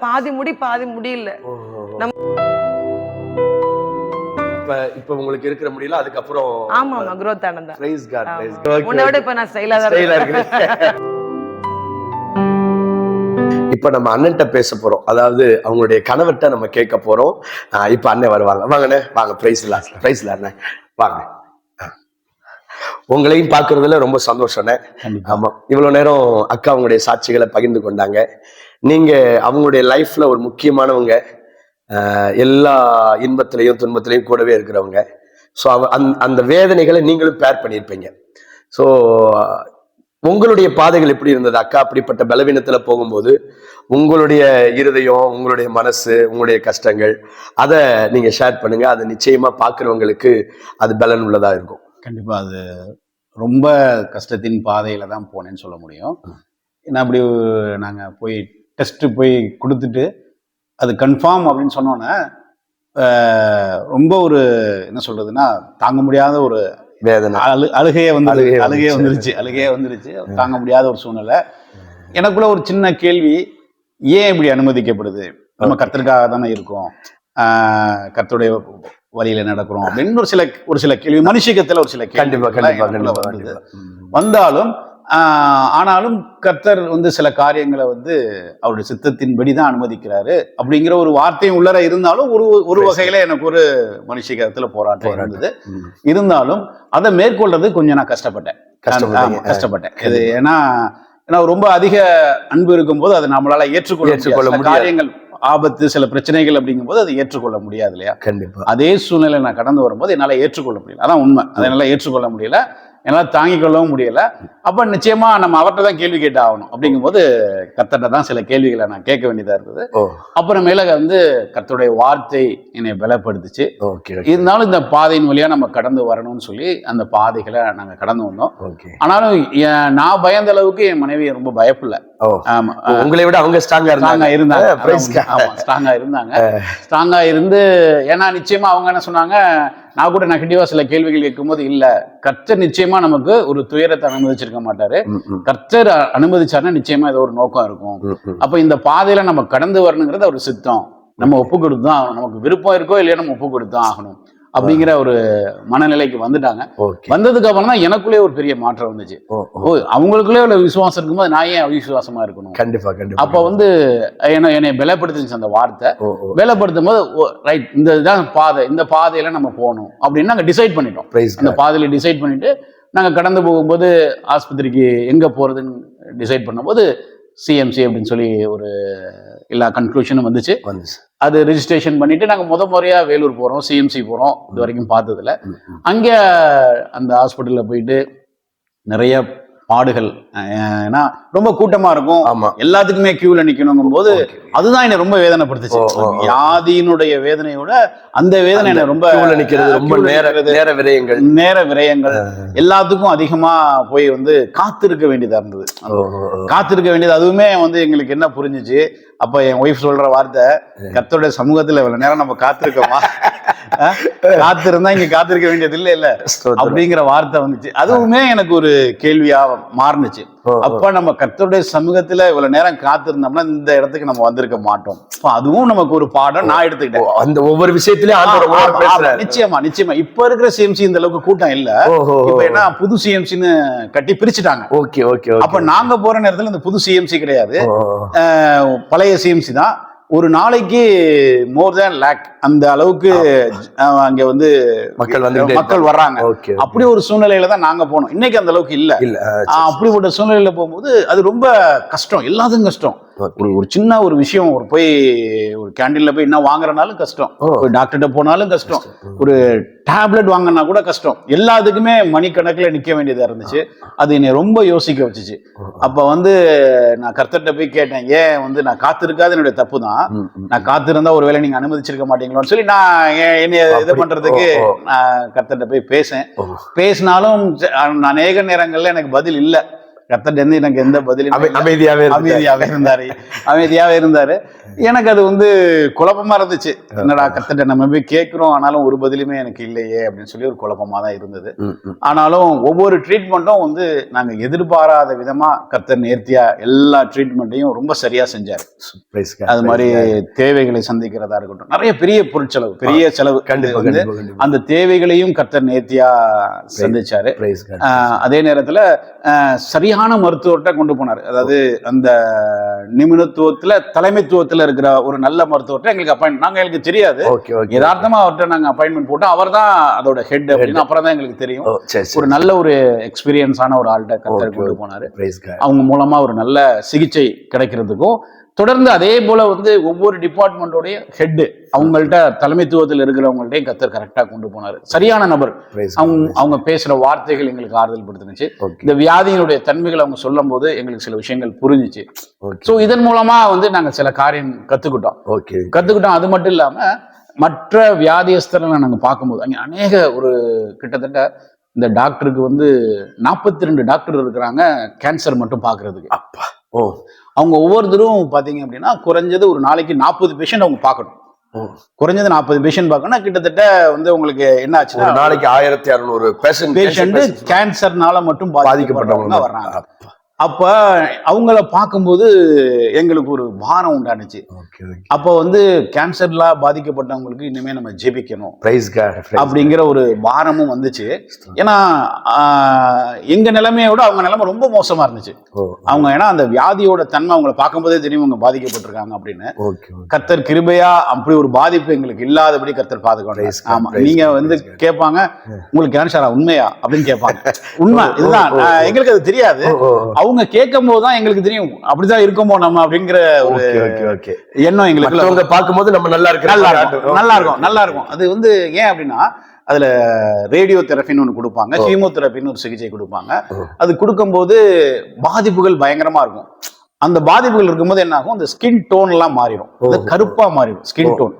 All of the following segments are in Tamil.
பாதி முடி பாதி முடியல. நம்ம- இப்ப இப்ப உங்களுக்கு இருக்கிற முடியல அதுக்கப்புறம் ஆமா ஆமா growth ஆனதா பிரைஸ் காட். பிரைஸ் உன்னை விட இப்ப நான் ஸ்டைலா தான் ஸ்டைலா இருக்கேன். இருக்கு இப்ப நம்ம அண்ணன்ட்ட பேச போறோம். அதாவது அவங்களுடைய கணவர்கிட்ட நம்ம கேட்க போறோம். இப்ப அண்ணன் வருவாங்க. வாங்கண்ணே வாங்க பிரைஸ் லாஸ்ட் பிரைஸ் அண்ணன் வாங்க. உங்களையும் பார்க்கறதுல ரொம்ப சந்தோஷம்ண்ணே ஆமா. இவ்வளவு நேரம் அக்கா அவங்களுடைய சாட்சிகளை பகிர்ந்து கொண்டாங்க. நீங்க அவங்களுடைய லைஃப்ல ஒரு முக்கியமானவங்க எல்லா இன்பத்திலையும் துன்பத்திலையும் கூடவே இருக்கிறவங்க. ஸோ அவ அந்த வேதனைகளை நீங்களும் பேர் பண்ணியிருப்பீங்க. ஸோ உங்களுடைய பாதைகள் எப்படி இருந்தது? அக்கா அப்படிப்பட்ட பலவீனத்தில் போகும்போது உங்களுடைய இருதயம் உங்களுடைய மனசு உங்களுடைய கஷ்டங்கள் அதை நீங்கள் ஷேர் பண்ணுங்க. அது நிச்சயமாக பார்க்குறவங்களுக்கு அது பலன் உள்ளதாக இருக்கும். கண்டிப்பாக அது ரொம்ப கஷ்டத்தின் பாதையில் தான் போனேன்னு சொல்ல முடியும். நான் அப்படி நாங்கள் போய் டெஸ்ட் போய் கொடுத்துட்டு அது கன்ஃபார்ம் அப்படின்னு சொன்னோன்னே ரொம்ப ஒரு என்ன சொல்றதுன்னா தாங்க முடியாத ஒரு வேதனை. அழு அழுகையே வந்து அழுகையே வந்துருச்சு. அழுகையே வந்துருச்சு. தாங்க முடியாத ஒரு சூழ்நிலை. எனக்குள்ள ஒரு சின்ன கேள்வி ஏன் இப்படி அனுமதிக்கப்படுது? நம்ம கர்த்தருக்காக தானே இருக்கோம். ஆஹ் கர்த்தருடைய வழியில நடக்கிறோம் அப்படின்னு ஒரு சில ஒரு சில கேள்வி மனுஷிகத்துல ஒரு சில ம். வந்தாலும் ஆனாலும் கர்த்தர் வந்து சில காரியங்களை வந்து அவருடைய சித்தத்தின்படி தான் அனுமதிக்கிறாரு அப்படிங்கிற ஒரு வார்த்தையும் உள்ளர இருந்தாலும் ஒரு ஒரு வகையில எனக்கு ஒரு மனுஷிகத்துல போராட்டம் போராட்டம். இருந்தது. இருந்தாலும் அதை மேற்கொள்றது கொஞ்சம் நான் கஷ்டப்பட்டேன். கஷ்டப்பட்டேன். இது ஏன்னா ஏன்னா ரொம்ப அதிக அன்பு இருக்கும்போது அதை நம்மளால ஏற்றுக்கொள்ள. காரியங்கள் ஆபத்து சில பிரச்சனைகள் அப்படிங்கும்போது அதை ஏற்றுக்கொள்ள முடியாது இல்லையா? கண்டிப்பா. அதே சூழ்நிலை நான் கடந்து வரும்போது என்னால ஏற்றுக்கொள்ள முடியல. அதான் உண்மை. அதை என்னால ஏற்றுக்கொள்ள முடியல. என்னால தாங்கிக் கொள்ளவும் முடியல. அப்ப நிச்சயமா நம்ம அவர்கிட்ட தான் கேள்வி கேட்டு ஆகணும். அப்படிங்கும்போது கர்த்தர்ட்ட தான் சில கேள்விகளை நான் கேட்க வேண்டியதா இருந்தது. ஓ. அப்புறமேல வந்து கர்த்தருடைய வார்த்தை என்னை பலப்படுத்துச்சு. ஓகே இருந்தாலும் இந்த பாதையின் வழியா நம்ம கடந்து வரணும்னு சொல்லி அந்த பாதைகளை நாங்க கடந்து வந்தோம். ஆனாலும் நான் பயந்த அளவுக்கு என் மனைவி ரொம்ப ஆமா. உங்களை விட அவங்க ஸ்ட்ராங்கா இருந்தாங்க. இருந்தாங்க. ஸ்ட்ராங்கா இருந்தாங்க. ஸ்ட்ராங்கா இருந்து ஏன்னா நிச்சயமா அவங்க என்ன சொன்னாங்க நான் கூட நெகட்டிவா சில கேள்விகள் கேட்கும்போது இல்ல கர்த்தர் நிச்சயமா நமக்கு ஒரு துயரத்தை அனுமதிச்சிருக்க மாட்டாரு. கர்த்தர் அனுமதிச்சாருன்னா நிச்சயமா ஏதோ ஒரு நோக்கம் இருக்கும். அப்ப இந்த பாதையில நம்ம கடந்து வரணுங்கிறது ஒரு சித்தம். நம்ம ஒப்பு கொடுத்து தான் ஆகணும். நமக்கு விருப்பம் இருக்கோ இல்லையோ நம்ம ஒப்பு கொடுத்து தான் ஆகணும். அப்படிங்கிற ஒரு மனநிலைக்கு வந்துட்டாங்க. வந்ததுக்கு அப்புறம் தான் எனக்குள்ளே ஒரு பெரிய மாற்றம் வந்துச்சு. ஓ அவங்களுக்குள்ளே உள்ள விசுவாசம் இருக்கும்போது நான் ஏன் அவிசுவாசமா இருக்கணும்? கண்டிப்பா கண்டிப்பா அப்ப வந்து என்ன என்னை பலப்படுத்துச்சு அந்த வார்த்தை. பலப்படுத்தும் போது ரைட் இந்த இதுதான் பாதை இந்த பாதையில நம்ம போகணும் அப்படின்னு நாங்க டிசைட் பண்ணிட்டோம். அந்த பாதையில டிசைட் பண்ணிட்டு நாங்க கடந்து போகும்போது ஆஸ்பத்திரிக்கு எங்க போறதுன்னு டிசைட் பண்ணும்போது சிஎம்சி அப்படின்னு சொல்லி ஒரு எல்லா கன்க்ளூஷனும் வந்துச்சு. வந்துச்சு. அது ரெஜிஸ்ட்ரேஷன் பண்ணிட்டு நாங்க முத முறையா வேலூர் போறோம் சிஎம்சி போறோம் இது வரைக்கும் பார்த்ததுல ம், ம். அங்க அந்த ஹாஸ்பிட்டல்ல போயிட்டு நிறைய பாடுகள் ஏன்னா ரொம்ப கூட்டமா இருக்கும். ஆமா. எல்லாத்துக்குமே கியூல நிக்கணுங்கும் போது. அதுதான் என்ன ரொம்ப வேதனைப்படுத்துச்சு. வியாதியினுடைய வேதனையோட அந்த வேதனை என்ன ரொம்ப நிக்கிறது ரொம்ப நேர நேர விரயங்கள். நேர விரயங்கள். எல்லாத்துக்கும் அதிகமா போய் வந்து காத்திருக்க வேண்டியதா இருந்தது. காத்திருக்க வேண்டியது அதுவுமே வந்து எங்களுக்கு என்ன புரிஞ்சுச்சு அப்ப என் ஒய்ஃப் சொல்ற வார்த்தை கர்த்தருடைய சமூகத்துல இவ்வளவு நேரம் நம்ம காத்திருக்கோமா? காத்திருந்தா இங்க காத்திருக்க வேண்டியது இல்ல இல்ல. அப்படிங்கிற வார்த்தை வந்துச்சு. அதுவுமே எனக்கு ஒரு கேள்வியா மாறுனுச்சு. அப்ப நம்ம கர்த்தருடைய சமூகத்துல இவ்வளவு நேரம் காத்திருந்தோம்னா இந்த இடத்துக்கு நம்ம வந்திருக்க மாட்டோம். அதுவும் நமக்கு ஒரு பாடம் நான் எடுத்துக்கிட்டேன். அந்த ஒவ்வொரு விஷயத்திலயும் நிச்சயமா நிச்சயமா. இப்ப இருக்கிற சிஎம்சி இந்த அளவுக்கு கூட்டம் இல்ல. இப்ப என்ன புது சிஎம்சின்னு கட்டி பிரிச்சுட்டாங்க. ஓகே ஓகே அப்ப நாங்க போற நேரத்துல இந்த புது சிஎம்சி கிடையாது. பழைய சிஎம்சி தான். ஒரு நாளைக்கு மோர் தேன் லேக். அந்த அளவுக்கு அங்க வந்து மக்கள் வந்துகிட்டே மக்கள் வர்றாங்க. அப்படி ஒரு சூழ்நிலையில தான் நாங்க போனோம். இன்னைக்கு அந்த அளவுக்கு இல்ல. இல்ல அப்படிப்பட்ட சூழ்நிலையில போகும்போது அது ரொம்ப கஷ்டம். எல்லாத்துக்கும் கஷ்டம். ஒரு ஒரு சின்ன ஒரு விஷயம் ஒரு போய் ஒரு கேண்டீன்ல போய் என்ன வாங்குறனாலும் கஷ்டம். போய் டாக்டர்கிட்ட போனாலும் கஷ்டம். ஒரு டேப்லெட் வாங்கினா கூட கஷ்டம். எல்லாத்துக்குமே மணிக்கணக்கில் நிக்க வேண்டியதா இருந்துச்சு. அது என்னை ரொம்ப யோசிக்க வச்சுச்சு. அப்ப வந்து நான் கர்த்தர்கிட்ட போய் கேட்டேன் ஏன் வந்து நான் காத்திருக்காது? என்னுடைய தப்பு தான். நான் காத்திருந்தா ஒருவேளை நீங்க அனுமதிச்சிருக்க மாட்டீங்களோன்னு சொல்லி நான் எ- என்னைய இது. பண்றதுக்கு. நான் கர்த்தர்கிட்ட போய் பேசேன். பேசினாலும் அநேக நேரங்கள்ல எனக்கு பதில் இல்ல. கத்தட்ட இருந்து எனக்கு எந்த பதிலும் அமை- இல்லை. அமைதியாவே இருந்தார். அமைதியாவே இருந்தாரு. எனக்கு அது வந்து குழப்பமா இருந்துச்சு. என்னடா கத்தட்ட நம்ம போய் கேட்கிறோம் ஆனாலும் ஒரு பதிலுமே எனக்கு இல்லையே அப்படின்னு சொல்லி ஒரு குழப்பமா தான் இருந்தது. ஆனாலும் ஒவ்வொரு ட்ரீட்மெண்ட்டும் வந்து நாங்க எதிர்பாராத விதமா கத்தர் நேர்த்தியா எல்லா ட்ரீட்மெண்ட்டையும் ரொம்ப சரியா செஞ்சாரு. அது மாதிரி. தேவைகளை சந்திக்கிறதா இருக்கட்டும். நிறைய பெரிய பொருட்செலவு பெரிய செலவு வந்து கண்டிப்பா அந்த தேவைகளையும் கத்தர் நேர்த்தியா சந்திச்சாரு. அதே நேரத்துல ஆஹ் சரியான மருத்துவர்கிட்ட கொண்டு போனார் அதாவது அந்த நிபுணத்துவத்துல தலைமைத்துவத்துல இருக்கிற ஒரு நல்ல மருத்துவர்கிட்ட எங்களுக்கு அப்பாயின்ட் நாங்க எங்களுக்கு தெரியாது Okay, okay. யதார்த்தமா அவர்கிட்ட நாங்க அப்பாயின்மெண்ட் போட்டோம் அவர் தான் அதோட ஹெட் அப்படின்னு அப்புறம் தான் எங்களுக்கு தெரியும் சரி, ஒரு. நல்ல ஒரு எக்ஸ்பீரியன்ஸான ஒரு ஆள்கிட்ட கத்தர் கொண்டு. போனாரு. அவங்க மூலமா ஒரு நல்ல சிகிச்சை கிடைக்கிறதுக்கும் தொடர்ந்து அதே போல வந்து ஒவ்வொரு டிபார்ட்மெண்ட்டோடைய ஹெட் அவங்கள்ட்ட தலைமைத்துவத்தில் இருக்கிறவங்கள்ட்டையும் கத்தர் கரெக்டா கொண்டு போனாரு. சரியான நபர். அவங்க அவங்க பேசுற வார்த்தைகள் எங்களுக்கு ஆறுதல் படுத்துனுச்சு இந்த வியாதியினுடைய தன்மைகள் அவங்க சொல்லும் போது எங்களுக்கு சில விஷயங்கள் புரிஞ்சுச்சு. ஸோ இதன் மூலமா வந்து நாங்க சில காரியம் கத்துக்கிட்டோம். Okay. கத்துக்கிட்டோம். அது மட்டும் இல்லாம மற்ற வியாதியஸ்தர்களை நாங்க பார்க்கும்போது அங்க அநேக ஒரு கிட்டத்தட்ட இந்த டாக்டருக்கு வந்து நாற்பத்தி ரெண்டு டாக்டர் இருக்கிறாங்க கேன்சர் மட்டும் பார்க்கிறதுக்கு. அப்பா. ஓ. அவங்க ஒவ்வொருத்தரும் பாத்தீங்க அப்படின்னா குறைஞ்சது ஒரு நாளைக்கு நாற்பது பேஷண்ட் அவங்க பார்க்கணும். குறைஞ்சது நாற்பது பேஷண்ட் பார்க்கணும் கிட்டத்தட்ட வந்து உங்களுக்கு என்ன ஆச்சுன்னா நாளைக்கு ஆயிரத்தி அறுநூறு பேஷண்ட் பேஷண்ட் கேன்சர்னால மட்டும் பாதிக்கப்பட்டவங்க வர்றாங்க. அப்ப அவங்கள பார்க்கும்போது எங்களுக்கு ஒரு பாரம் உண்டானுச்சு. அப்போ வந்து கேன்சர்ல பாதிக்கப்பட்டவங்களுக்கு இனிமே நம்ம ஜெபிக்கணும். அப்படிங்கிற ஒரு பாரமும் வந்துச்சு. ஏன்னா எங்க நிலைமையோட அவங்க நிலைமை ரொம்ப மோசமா இருந்துச்சு. அவங்க ஏன்னா அந்த வியாதியோட தன்மை அவங்கள பார்க்கும்போதே தெரியும் அவங்க பாதிக்கப்பட்டிருக்காங்க அப்படின்னு. கர்த்தர் கிருபையா அப்படி ஒரு பாதிப்பு எங்களுக்கு இல்லாதபடி Praise God, ஆமா நீங்க வந்து. கேட்பாங்க உங்களுக்கு கேன்சரா உண்மையா? அப்படின்னு கேட்பாங்க. உண்மை இதுதான். எங்களுக்கு அது தெரியாது. ஓ. அவங்க கேட்கும் போது தான் எங்களுக்கு தெரியும். அப்படிதான் இருக்குமோ நம்ம அப்படிங்கிற ஒரு எண்ணம் எங்களுக்கு மற்றவங்க பார்க்கும்போது நம்ம நல்லா இருக்கு நல்லா இருக்கும். நல்லா இருக்கும் நல்லா இருக்கும். அது வந்து ஏன் அப்படின்னா அதுல ரேடியோ தெரப்பின்னு ஒன்று கொடுப்பாங்க ஓ. கீமோதெரப்பின்னு ஒரு சிகிச்சை கொடுப்பாங்க. அது கொடுக்கும்போது பாதிப்புகள் பயங்கரமா இருக்கும். அந்த பாதிப்புகள் இருக்கும்போது என்ன ஆகும் அந்த ஸ்கின் டோன் எல்லாம் மாறிடும். கருப்பா மாறிடும். ஸ்கின் டோன்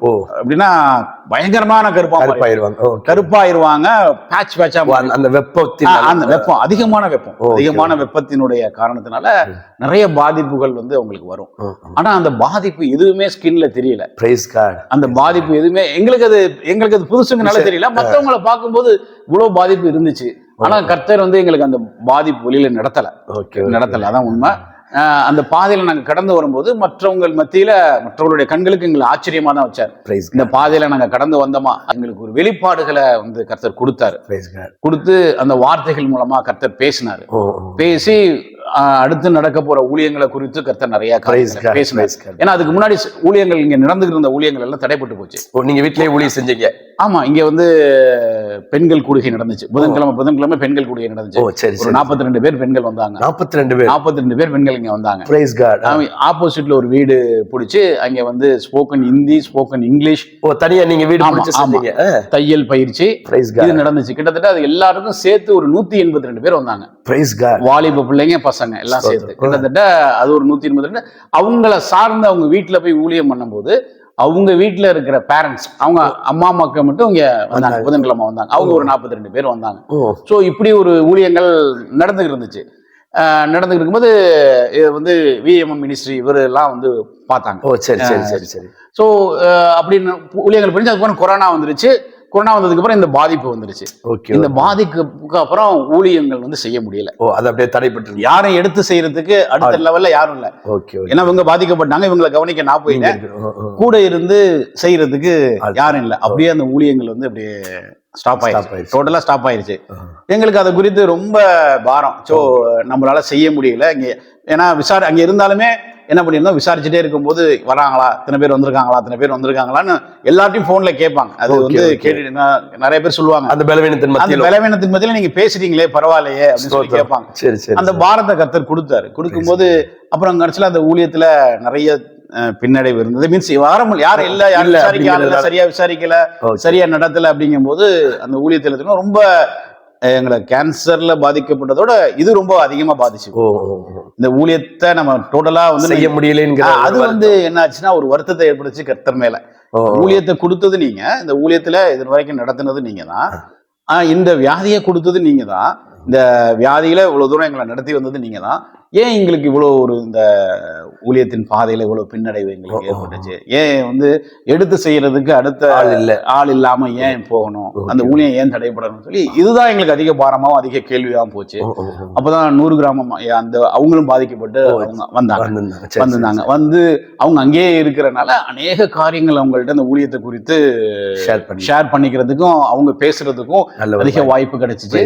அப்படின்னா பயங்கரமான கருப்பா. கருப்பாயிருவாங்க. கருப்பாயிருவாங்க பேட்ச் பேட்சா அந்த- வெப்பத்தின் அந்த வெப்பம் அதிகமான வெப்பம். அதிகமான வெப்பத்தினுடைய காரணத்தினால நிறைய பாதிப்புகள் வந்து அவங்களுக்கு வரும். ஆனா அந்த பாதிப்பு எதுவுமே ஸ்கின்ல தெரியல. பிரைஸ் காட் அந்த பாதிப்பு எதுவுமே எங்களுக்கு அது எங்களுக்கு அது புதுசுங்கனால தெரியல. மத்தவங்கள பார்க்கும்போது இவ்வளவு பாதிப்பு இருந்துச்சு. ஆனா கர்த்தர் வந்து எங்களுக்கு அந்த பாதிப்பு வெளியில நடத்தல. ஓகே. நடத்தல. அதான் உண்மை. அந்த பாதையில நாங்க கடந்து வரும்போது மற்றவங்க மத்தியில மற்றவங்களுடைய கண்களுக்கு எங்களை ஆச்சரியமா தான் வச்சார். இந்த பாதையில நாங்க கடந்து வந்தோமா? எங்களுக்கு ஒரு வெளிப்பாடுகளை வந்து கர்த்தர் கொடுத்தாரு. கொடுத்து அந்த வார்த்தைகள் மூலமா கர்த்தர் பேசினாரு. பேசி அடுத்து நடக்க போற ஊழியங்களை குறித்து கர்த்தர் நிறைய பேசினார் ஏன்னா அதுக்கு முன்னாடி ஊழியங்கள் இங்க நடந்துகிட்டு இருந்த ஊழியங்கள் எல்லாம் தடைப்பட்டு போச்சு. நீங்க வீட்லயே ஊழியம் செஞ்சீங்க. ஆமா இங்க வந்து பெண்கள் கூடுகை நடந்துச்சு. புதன்கிழமை புதன்கிழமை பெண்கள் கூடுகை நடந்துச்சு. ஒரு நாற்பத்தி ரெண்டு பேர் பெண்கள் வந்தாங்க. நாற்பத்தி ரெண்டு பேர். நாற்பத்தி ரெண்டு பேர் பெண்கள் இங்க வந்தாங்க. ஆப்போசிட்ல ஒரு வீடு பிடிச்சி அங்க வந்து ஸ்போக்கன் ஹிந்தி ஸ்போக்கன் இங்கிலீஷ் ஓ தனியா நீங்க வீடு தையல் பயிற்சி. இது நடந்துச்சு. கிட்டத்தட்ட அது எல்லாருக்கும் சேர்த்து ஒரு நூத்தி எண்பத்தி ரெண்டு பேர் வந்தாங்க. வாலிப பிள்ளைங்க பசங்க எல்லாம் சேர்த்து. கிட்டத்தட்ட அது ஒரு நூத்தி எண்பத்தி ரெண்டு. அவங்கள சார்ந்து அவங்க வீட்டுல போய் ஊழியம் பண்ணும்போது அவங்க வீட்டுல இருக்கிற பேரண்ட்ஸ் அவங்க அம்மா மக்கள் மட்டும் இங்க வந்தாங்க. புதன்கிழமை வந்தாங்க. அவங்க ஒரு நாற்பத்தி ரெண்டு பேர் வந்தாங்க. ஸோ இப்படி ஒரு ஊழியங்கள் நடந்துகிட்டு இருந்துச்சு. நடந்துகிட்டு இருக்கும்போது இது வந்து விஎம்எம் மினிஸ்ட்ரி இவர் எல்லாம் வந்து பார்த்தாங்க. ஓ சரி சரி சரி சரி. ஸோ அப்படின்னு ஊழியர்கள் புரிஞ்சு அதுக்கப்புறம் கொரோனா வந்துருச்சு. கொரோனா வந்ததுக்கு அப்புறம் இந்த பாதிப்பு வந்துருச்சு. ஓகே இந்த பாதிப்புக்கு அப்புறம் ஊழியங்கள் வந்து செய்ய முடியல. ஓ அது அப்படியே தடைப்பட்டு யாரும் எடுத்து செய்யறதுக்கு அடுத்த லெவல்ல யாரும் இல்ல. ஓகே ஏன்னா இவங்க பாதிக்கப்பட்டாங்க இவங்களை கவனிக்க நான் போயிட்டேன். கூட இருந்து செய்யறதுக்கு யாரும் இல்ல. அப்படியே அந்த ஊழியங்கள் வந்து அப்படியே ஸ்டாப் ஆயிடுச்சு. ஆயிடுச்சு. டோட்டலா ஸ்டாப் ஆயிருச்சு. எங்களுக்கு அதை குறித்து ரொம்ப பாரம். ஸோ நம்மளால செய்ய முடியல. இங்க ஏன்னா விசாரி அங்க இருந்தாலுமே என்ன பண்ணியிருந்தோம்? விசாரிச்சுட்டே இருக்கும்போது வராங்களா? இத்தனை பேர் வந்திருக்காங்களா? இத்தனை பேர் வந்திருக்காங்களான்னு எல்லார்ட்டையும் போன்ல கேட்பாங்க. அது வந்து. கேட்டு நிறைய பேர் சொல்லுவாங்க. அந்த பலவீனத்தின் அந்த பலவீனத்தின் மத்தியில நீங்க பேசுறீங்களே பரவாயில்லையே அப்படின்னு சொல்லி கேட்பாங்க. சரி சரி அந்த பாரத கர்த்தர் கொடுத்தாரு. கொடுக்கும்போது அப்புறம் கடைசியில அந்த ஊழியத்துல நிறைய பின்னடைவு இருந்தது. மீன்ஸ் வாரம் யாரும் இல்ல யாரும். சரியா விசாரிக்கல. சரியா நடத்தல அப்படிங்கும்போது அந்த ஊழியத்துல ரொம்ப எங்களை கேன்சர்ல பாதிக்கப்பட்டதோட இது ரொம்ப அதிகமா பாதிச்சு. இந்த ஊழியத்தை நம்ம டோட்டலா வந்து செய்ய முடியலங்கிற அது வந்து என்ன ஆச்சுன்னா ஒரு வருத்தத்தை ஏற்படுத்தி கர்த்தர் மேல. ஊழியத்தை கொடுத்தது நீங்க இந்த ஊழியத்துல இது வரைக்கும் நடத்தினது நீங்க தான். ஆஹ், இந்த வியாதியை கொடுத்தது நீங்க தான். இந்த வியாதியில இவ்வளவு தூரம் எங்களை நடத்தி வந்தது நீங்க தான். ஏன் எங்களுக்கு இவ்வளவு ஒரு இந்த ஊழியத்தின் பாதையில இவ்வளவு பின்னடைவு எங்களுக்கு. ஏற்பட்டுச்சு ஏன் வந்து எடுத்து செய்யறதுக்கு அடுத்த ஆள் இல்ல. ஆள் இல்லாம ஏன் போகணும். அந்த ஊழியம் ஏன் தடைபடணும்னு சொல்லி இதுதான் எங்களுக்கு அதிக பாரமாவும் அதிக கேள்வியாகவும் போச்சு. அப்பதான் நூறு கிராமம் அந்த அவங்களும் பாதிக்கப்பட்டு அவங்க வந்தாங்க வந்திருந்தாங்க. வந்து அவங்க அங்கேயே இருக்கிறனால அநேக காரியங்கள் அவங்கள்ட்ட அந்த ஊழியத்தை குறித்து. ஷேர் பண்ணி ஷேர் பண்ணிக்கிறதுக்கும் அவங்க பேசுறதுக்கும் அதிக வாய்ப்பு கிடைச்சிச்சு.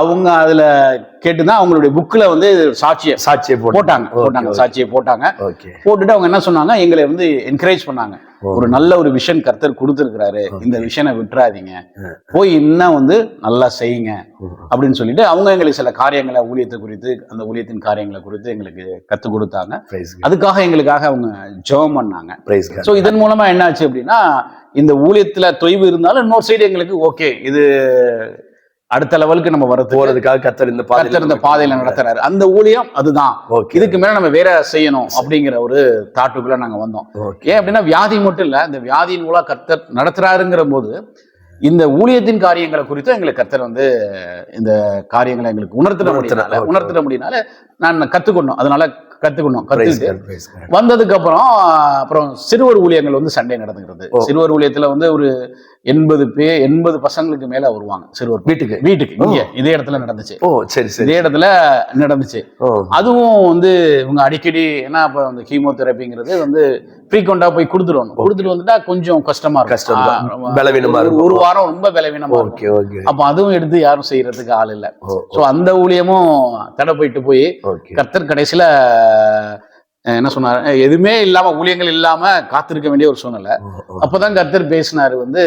அவங்க அதுல கேட்டுதான் அவங்களுடைய புக்ல வந்து சாட்சியை சாட்சியை போட்டாங்க போட்டாங்க. சாட்சியை போட்டாங்க ஓகே போட்டுட்டு அவங்க என்ன சொன்னாங்க எங்களை வந்து என்கரேஜ் பண்ணாங்க. ஒரு நல்ல ஒரு விஷன் கர்த்தர் கொடுத்துருக்கிறாரு. இந்த விஷனை விட்டுறாதீங்க. போய் இன்னும் வந்து நல்லா செய்யுங்க. அப்படின்னு சொல்லிட்டு அவங்க எங்களுக்கு சில காரியங்களை ஊழியத்தை குறித்து அந்த ஊழியத்தின் காரியங்களை குறித்து எங்களுக்கு கற்றுக் கொடுத்தாங்க. அதுக்காக எங்களுக்காக அவங்க ஜெபம் பண்ணாங்க. ஸோ இதன் மூலமா என்னாச்சு அப்படின்னா இந்த ஊழியத்துல தொய்வு இருந்தாலும் இன்னொரு சைடு எங்களுக்கு ஓகே இது அடுத்த லெவலுக்கு நம்ம வரது போறதுக்காக கத்தர் இந்த கர்த்தர் இந்த பாதையில நடத்துறாரு. அந்த ஊழியம் அதுதான். ஓகே. இதுக்கு மேல நம்ம வேற செய்யணும் அப்படிங்கிற ஒரு தாட்டுக்குள்ள நாங்க வந்தோம். ஏன் அப்படின்னா வியாதி மட்டும் இல்ல இந்த வியாதியின் மூலம் கர்த்தர் நடத்துறாருங்கிற போது இந்த ஊழியத்தின் காரியங்களை குறித்தும் எங்களுக்கு கர்த்தர் வந்து இந்த காரியங்களை எங்களுக்கு உணர்த்திட முடியல. உணர்த்திட முடியனால நான் கத்துக்கணும் அதனால கத்துக்கணும் கத்துக்கிட்டு. வந்ததுக்கு அப்புறம் அப்புறம் சிறுவர் ஊழியங்கள் வந்து சண்டே நடந்துக்கிறது ஓ. சிறுவர் ஊழியத்துல வந்து ஒரு எண்பது பேர் எண்பது பசங்களுக்கு மேல வருவாங்க. சிறுவர் வீட்டுக்கு வீட்டுக்கு. இங்க இதே இடத்துல நடந்துச்சு. ஓ சரி சரி. இதே இடத்துல நடந்துச்சு. அதுவும் வந்து இவங்க அடிக்கடி ஏன்னா அப்ப அந்த கீமோதெரபிங்கிறது வந்து ஃப்ரீக்வெண்டா போய் கொடுத்துருவாங்க கொடுத்துட்டு வந்துட்டா கொஞ்சம் கஷ்டமா இருக்கும். பலவீனமா ஒரு- இருக்கும். ஒரு வாரம் ரொம்ப பலவீனமா ஓகே ஓகே. அப்ப அதுவும் எடுத்து யாரும் செய்யறதுக்கு ஆள் இல்ல. சோ அந்த ஊழியமும் தடை போயிட்டு போய் கர்த்தர் கடைசியில என்ன சொன்னார்? எதுவுமே இல்லாம ஊழியங்கள் இல்லாம காத்திருக்க வேண்டிய ஒரு சூழ்நிலை. அப்பதான் கர்த்தர் பேசினாரு வந்து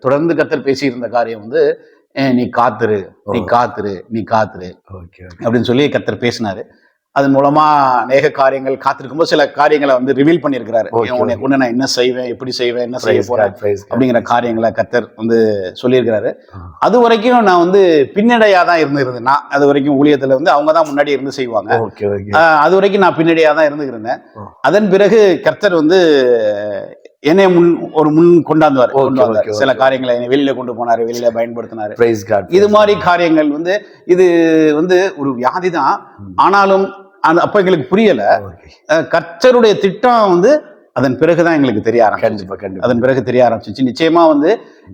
தொடர்ந்து கர்த்தர் பேசியிருந்த காரியம் வந்து "ஏய், நீ காத்துரு நீ காத்துரு நீ காத்துரு. அப்படின்னு சொல்லி கர்த்தர் பேசினாரு. அதன் மூலமா அநேக காரியங்கள் காத்திருக்கும்போது சில காரியங்களை வந்து ரிவீல் பண்ணியிருக்கிறாரு. உன்னை கொண்டு நான் என்ன செய்வேன்? எப்படி செய்வேன்? என்ன செய்ய போறேன். அப்படிங்கிற காரியங்களை கர்த்தர் வந்து சொல்லியிருக்கிறாரு. அது வரைக்கும் நான் வந்து பின்னடையா தான் இருந்திருந்தேன். நான் அது வரைக்கும் ஊழியத்துல வந்து அவங்க தான் முன்னாடி இருந்து செய்வாங்க. அது வரைக்கும் நான் பின்னடியா தான் இருந்துருந்தேன். அதன் பிறகு கர்த்தர் வந்து என்னை முன் ஒரு முன் கொண்டாந்துவார் Okay, கொண்டு வந்தார் okay, சில. காரியங்களை என்னை வெளியில கொண்டு போனாரு வெளியில பயன்படுத்தினாரு. இது மாதிரி காரியங்கள் வந்து இது வந்து ஒரு வியாதி தான். ஆனாலும் அந்த- அப்ப எங்களுக்கு புரியல. கர்த்தருடைய திட்டம் வந்து அதன் பிறகுதான் எங்களுக்கு தெரிய ஆரம்பிச்சு அதன் பிறகு தெரிய ஆரம்பிச்சிச்சு. நிச்சயமா வந்து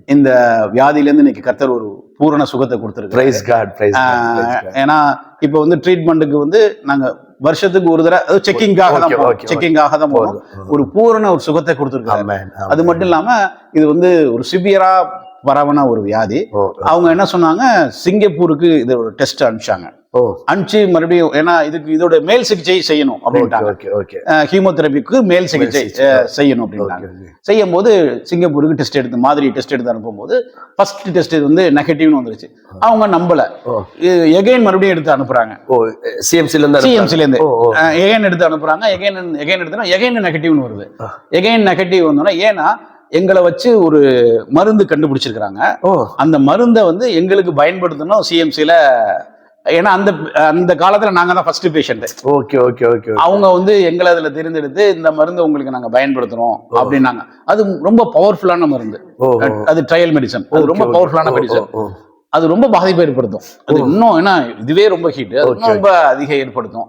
இந்த வியாதியில இருந்து இன்னைக்கு கர்த்தர் ஒரு பூரண சுகத்தை கொடுத்துருக்கு பிரைஸ் காட் பிரைஸ் ஏன்னா இப்போ வந்து ட்ரீட்மெண்ட்டுக்கு வந்து நாங்க வருஷத்துக்கு ஒரு தடவை அது செக்கிங்காக தான் செக்கிங்காக தான் போறோம். ஒரு பூரண ஒரு சுகத்தை கொடுத்துருக்காங்க அது மட்டும் இல்லாம இது வந்து ஒரு சிவியரா பரவன ஒரு வியாதி. அவங்க என்ன சொன்னாங்க? சிங்கப்பூருக்கு இது ஒரு டெஸ்ட் அனுப்பிச்சாங்க. அனுப்பிச்சு மறுபடியும் ஏன்னா இதுக்கு இதோட மேல் சிகிச்சை செய்யணும் அப்படின்ட்டாங்க. ஹீமோதெரபிக்கு மேல் சிகிச்சை செய்யணும் அப்படின்ட்டாங்க. செய்யும் போது சிங்கப்பூருக்கு டெஸ்ட் எடுத்து மாதிரி டெஸ்ட் எடுத்து அனுப்பும்போது ஃபர்ஸ்ட் டெஸ்ட் வந்து நெகட்டிவ்னு வந்துருச்சு. அவங்க நம்பல. எகைன் மறுபடியும் எடுத்து அனுப்புறாங்க. சிஎம்சில இருந்து சிஎம்சில இருந்து எகைன் எடுத்து அனுப்புறாங்க. எகைன் எகைன் எடுத்தா எகைன் நெகட்டிவ்னு வருது. எகைன் நெகட்டிவ் வந்தோன்னா ஏன்னா எங்களை வச்சு ஒரு மருந்து கண்டுபிடிச்சிருக்கிறாங்க. அந்த மருந்தை வந்து எங்களுக்கு பயன்படுத்தணும் சிஎம்சில. ஏன்னா அந்த அந்த காலத்துல நாங்க தான் first patient okay okay okay அவங்க வந்து எங்களை அதுல தேர்ந்தெடுத்து இந்த மருந்து உங்களுக்கு நாங்க பயன்படுத்துறோம் அப்படின்னாங்க. அது ரொம்ப பவர்ஃபுல்லான மருந்து. அது ட்ரையல் மெடிசன் அது ரொம்ப பவர்ஃபுல்லான மெடிசன் அது ரொம்ப பாதிப்பு ஏற்படுத்தும். அது இன்னும் ஏன்னா இதுவே ரொம்ப ஹீட் அது இன்னும். ரொம்ப அதிக ஏற்படுத்தும்.